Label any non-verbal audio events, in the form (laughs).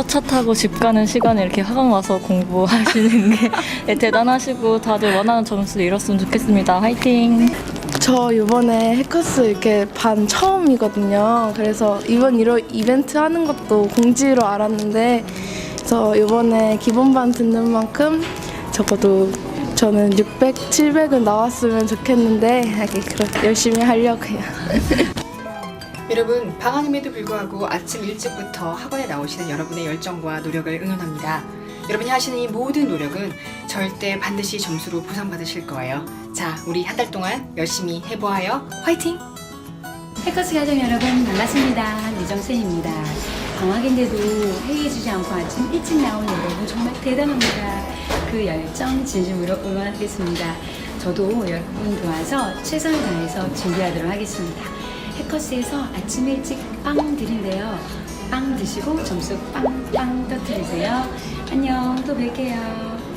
첫차 타고 집 가는 시간에 이렇게 학원 와서 공부하시는 게 (laughs) 대단하시고 다들 원하는 점수 이뤘으면 좋겠습니다. 화이팅! 저 이번에 해커스 이렇게 반 처음이거든요. 그래서 이번 이로 이벤트 하는 것도 공지로 알았는데 그래서 이번에 기본반 듣는 만큼 적어도 저는 600, 700은 나왔으면 좋겠는데 열심히 하려고요. (laughs) 여러분 방학임에도 불구하고 아침 일찍부터 학원에 나오시는 여러분의 열정과 노력을 응원합니다. 여러분이 하시는 이 모든 노력은 절대 반드시 점수로 보상받으실 거예요. 자, 우리 한 달 동안 열심히 해보아요. 화이팅! 해커스 가족 여러분 반갑습니다. 유정쌤입니다. 방학인데도 회의해주지 않고 아침 일찍 나온 여러분 정말 대단합니다. 그 열정 진심으로 응원하겠습니다. 저도 여러분 도와서 최선을 다해서 준비하도록 하겠습니다. 해커스에서 아침 일찍 빵 드린대요. 빵 드시고 점수 빵빵 터트리세요. 안녕 또 뵐게요.